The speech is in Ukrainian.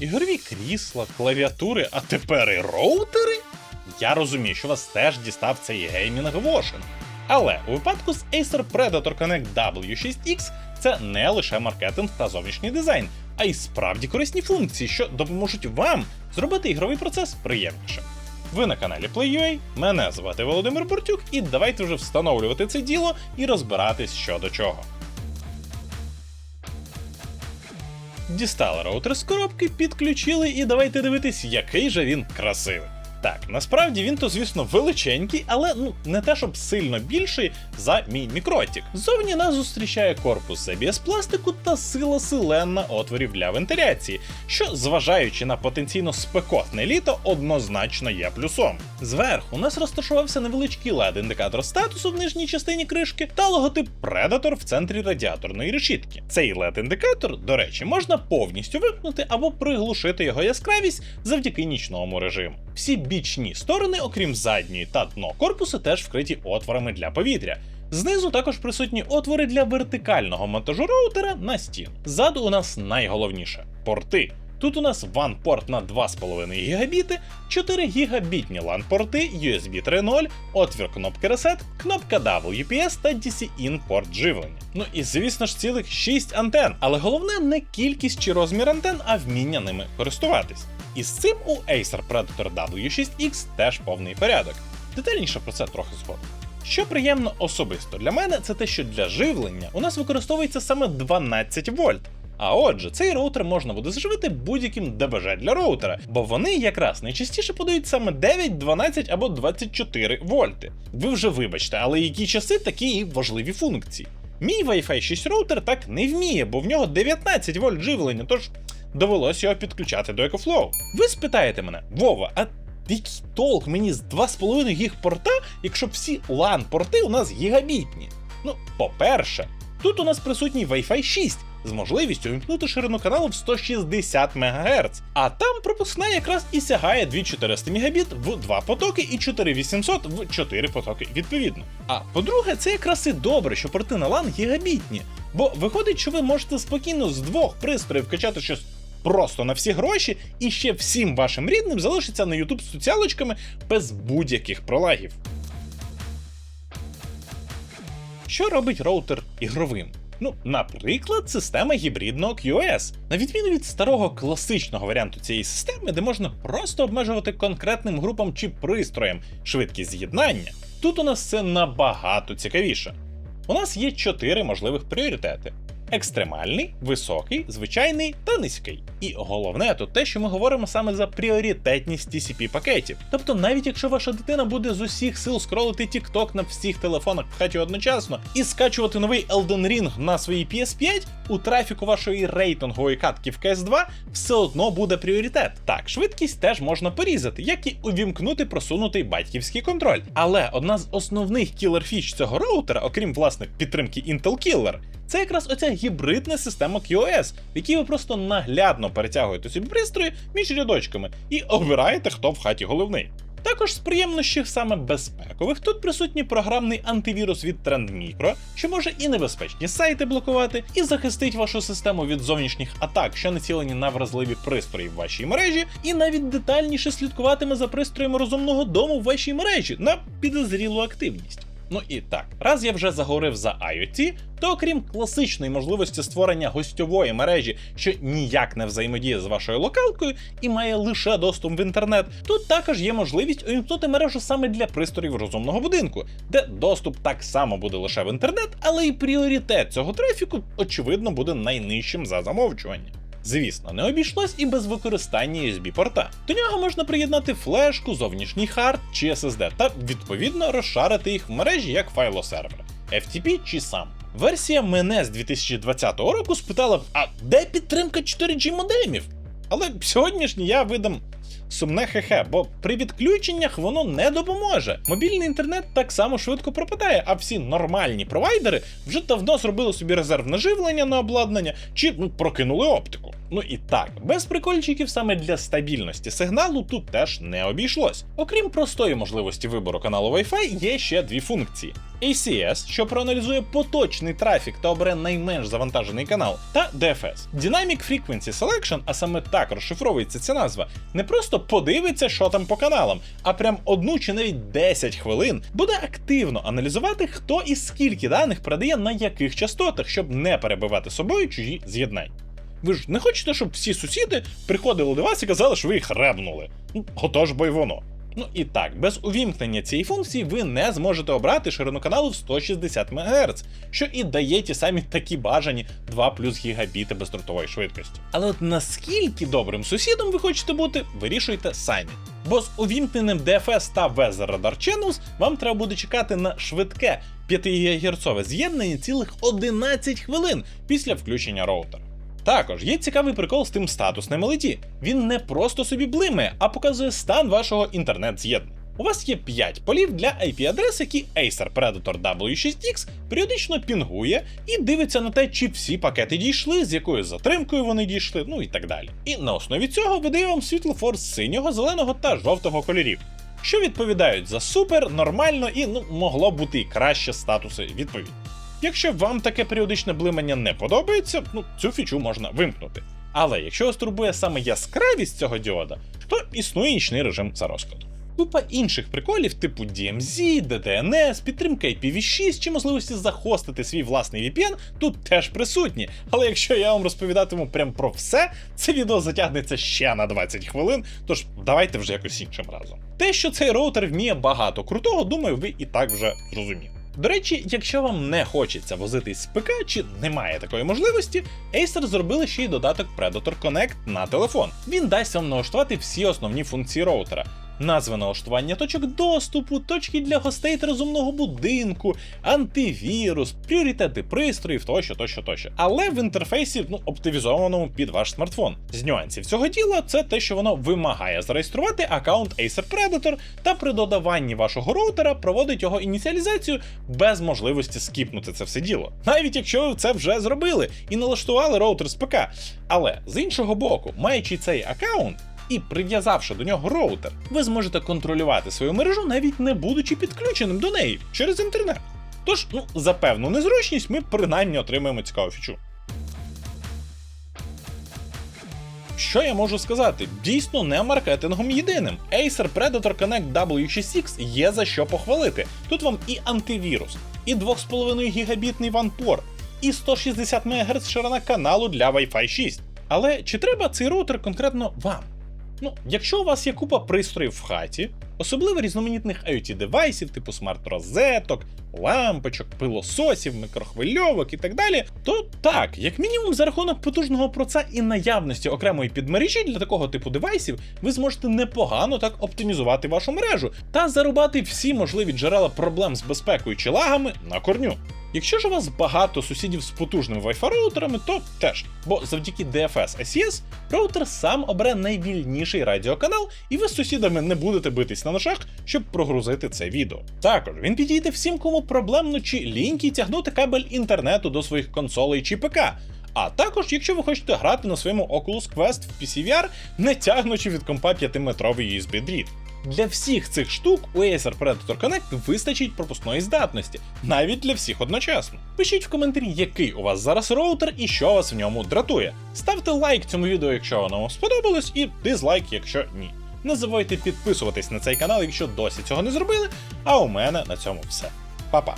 ігрові крісла, клавіатури, а тепер і роутери? Я розумію, що вас теж дістав цей геймінг вошинг. Але у випадку з Acer Predator Connect W6X це не лише маркетинг та зовнішній дизайн, а й справді корисні функції, що допоможуть вам зробити ігровий процес приємнішим. Ви на каналі PlayUA, мене звати Володимир Бортюк, і давайте вже встановлювати це діло і розбиратись що до чого. Дістали роутер з коробки, підключили, і давайте дивитись, який же він красивий. Так, насправді він то, звісно, величенький, але ну не те, щоб сильно більший за мій мікротік. Зовні нас зустрічає корпус з ABS пластику та сила селена отворів для вентиляції, що, зважаючи на потенційно спекотне літо, однозначно є плюсом. Зверху у нас розташувався невеличкий led індикатор статусу в нижній частині кришки та логотип Predator в центрі радіаторної решітки. Цей led індикатор, до речі, можна повністю вимкнути або приглушити його яскравість завдяки нічному режиму. Всі бічні сторони, окрім задньої та дно корпусу, теж вкриті отворами для повітря. Знизу також присутні отвори для вертикального монтажу роутера на стін. Ззаду у нас найголовніше порти. Тут у нас WAN-порт на 2,5 гігабіти, 4 гігабітні LAN-порти, USB 3.0, отвір кнопки Reset, кнопка WPS та DC-in порт живлення. Ну і звісно ж цілих 6 антен, але головне не кількість чи розмір антен, а вміння ними користуватись. І з цим у Acer Predator W6X теж повний порядок. Детальніше про це трохи згодом. Що приємно особисто для мене, це те, що для живлення у нас використовується саме 12 вольт. А отже, цей роутер можна буде заживити будь-яким ДБЖ для роутера, бо вони якраз найчастіше подають саме 9, 12 або 24 вольти. Ви вже вибачте, але які часи такі і важливі функції. Мій Wi-Fi 6 роутер так не вміє, бо в нього 19 вольт живлення, тож довелось його підключати до EcoFlow. Ви спитаєте мене, Вова, а який толк мені з 2,5 гіг порта, якщо всі LAN порти у нас гігабітні? Ну, по-перше, тут у нас присутній Wi-Fi 6 з можливістю вимкнути ширину каналу в 160 МГц, а там пропускна якраз і сягає 2400 Мбіт в 2 потоки і 4800 в 4 потоки відповідно. А по-друге, це якраз і добре, що порти на LAN гігабітні, бо виходить, що ви можете спокійно з двох пристроїв качати щось просто на всі гроші, і ще всім вашим рідним залишиться на YouTube з соціалочками без будь-яких пролагів. Що робить роутер ігровим? Ну, наприклад, система гібридного QoS. На відміну від старого класичного варіанту цієї системи, де можна просто обмежувати конкретним групам чи пристроєм швидкість з'єднання, тут у нас це набагато цікавіше. У нас є чотири можливих пріоритети: екстремальний, високий, звичайний та низький. І головне тут те, що ми говоримо саме за пріоритетність TCP пакетів. Тобто, навіть якщо ваша дитина буде з усіх сил скролити TikTok на всіх телефонах в хаті одночасно і скачувати новий Elden Ring на своїй PS5, у трафіку вашої рейтингової катки в CS2 все одно буде пріоритет. Так, швидкість теж можна порізати, як і увімкнути просунутий батьківський контроль. Але одна з основних кілер-фіч цього роутера, окрім власне підтримки Intel Killer, це якраз оця гібридна система QoS, в якій ви просто наглядно перетягуєте собі пристрої між рядочками і обираєте, хто в хаті головний. Також з приємнощів саме безпекових тут присутній програмний антивірус від TrendMicro, що може і небезпечні сайти блокувати, і захистить вашу систему від зовнішніх атак, що націлені на вразливі пристрої в вашій мережі, і навіть детальніше слідкуватиме за пристроями розумного дому в вашій мережі на підозрілу активність. Ну і так, раз я вже заговорив за IoT, то окрім класичної можливості створення гостьової мережі, що ніяк не взаємодіє з вашою локалкою і має лише доступ в інтернет, тут також є можливість увімкнути мережу саме для пристроїв розумного будинку, де доступ так само буде лише в інтернет, але і пріоритет цього трафіку, очевидно, буде найнижчим за замовчування. Звісно, не обійшлось і без використання USB-порта. До нього можна приєднати флешку, зовнішній хард чи SSD та відповідно розшарити їх в мережі як файлосервер, FTP чи SAM. Версія мене з 2020 року спитала, а де підтримка 4G модемів? Але сьогоднішній я видам сумне хехе, бо при відключеннях воно не допоможе. Мобільний інтернет так само швидко пропадає, а всі нормальні провайдери вже давно зробили собі резервне живлення на обладнання чи ну, прокинули оптику. Ну і так, без прикольчиків саме для стабільності сигналу тут теж не обійшлось. Окрім простої можливості вибору каналу Wi-Fi, є ще дві функції: ACS, що проаналізує поточний трафік та обере найменш завантажений канал, та DFS. Dynamic Frequency Selection, а саме так розшифровується ця назва, не просто подивиться, що там по каналам, а прям одну чи навіть 10 хвилин буде активно аналізувати, хто і скільки даних передає на яких частотах, щоб не перебивати собою чужі з'єднання. Ви ж не хочете, щоб всі сусіди приходили до вас і казали, що ви їх ребнули. Ну, отож бо й воно. Ну і так, без увімкнення цієї функції ви не зможете обрати ширину каналу в 160 МГц, що і дає ті самі такі бажані 2 плюс гігабіти бездротової швидкості. Але от наскільки добрим сусідом ви хочете бути, вирішуйте самі. Бо з увімкненим DFS та Weather Radar Channels вам треба буде чекати на швидке 5 ГГц з'єднання цілих 11 хвилин після включення роутера. Також є цікавий прикол з тим статусним LED. Він не просто собі блимає, а показує стан вашого інтернет-з'єднання. У вас є 5 полів для IP-адрес, які Acer Predator W6X періодично пінгує і дивиться на те, чи всі пакети дійшли, з якою затримкою вони дійшли, ну і так далі. І на основі цього видає вам світлофор синього, зеленого та жовтого кольорів, що відповідають за супер, нормально і ну могло бути і краще статуси відповідно. Якщо вам таке періодичне блимання не подобається, ну цю фічу можна вимкнути. Але якщо вас турбує саме яскравість цього діода, то існує нічний режим за розкладом. Купа інших приколів, типу DMZ, DDNS, підтримка IPv6 чи можливості захостити свій власний VPN тут теж присутні. Але якщо я вам розповідатиму прям про все, це відео затягнеться ще на 20 хвилин, тож давайте вже якось іншим разом. Те, що цей роутер вміє багато крутого, думаю, ви і так вже зрозуміли. До речі, якщо вам не хочеться возитись з ПК чи немає такої можливості, Acer зробили ще й додаток Predator Connect на телефон. Він дасть вам налаштувати всі основні функції роутера. Назви налаштування точок доступу, точки для гостей та розумного будинку, антивірус, пріоритети пристроїв тощо, тощо, тощо. Але в інтерфейсі ну, оптимізованому під ваш смартфон. З нюансів цього діла це те, що воно вимагає зареєструвати аккаунт Acer Predator та при додаванні вашого роутера проводить його ініціалізацію без можливості скіпнути це все діло. Навіть якщо ви це вже зробили і налаштували роутер з ПК. Але з іншого боку, маючи цей аккаунт, і прив'язавши до нього роутер, ви зможете контролювати свою мережу, навіть не будучи підключеним до неї через інтернет. Тож, ну, за певну незручність ми принаймні отримаємо цікаву фічу. Що я можу сказати? Дійсно не маркетингом єдиним. Acer Predator Connect W6X є за що похвалити. Тут вам і антивірус, і 2,5 гігабітний ванпорт, і 160 МГц ширина каналу для Wi-Fi 6. Але чи треба цей роутер конкретно вам? Ну, якщо у вас є купа пристроїв в хаті, особливо різноманітних IoT девайсів, типу смарт-розеток, лампочок, пилососів, мікрохвильовок і так далі, то так, як мінімум, за рахунок потужного проца і наявності окремої підмережі для такого типу девайсів, ви зможете непогано так оптимізувати вашу мережу та зарубати всі можливі джерела проблем з безпекою чи лагами на корню. Якщо ж у вас багато сусідів з потужними Wi-Fi роутерами, то теж, бо завдяки DFS SES роутер сам обере найвільніший радіоканал, і ви з сусідами не будете битись на ножах, щоб прогрузити це відео. Також він підійде всім, кому проблемно чи ліньки тягнути кабель інтернету до своїх консолей чи ПК. А також, якщо ви хочете грати на своєму Oculus Quest в PCVR, не тягнучи від компа 5-метровий USB дріт. Для всіх цих штук у Acer Predator Connect вистачить пропускної здатності, навіть для всіх одночасно. Пишіть в коментарі, який у вас зараз роутер і що вас в ньому дратує. Ставте лайк цьому відео, якщо воно вам сподобалось, і дизлайк, якщо ні. Не забувайте підписуватись на цей канал, якщо досі цього не зробили. А у мене на цьому все. Па-па!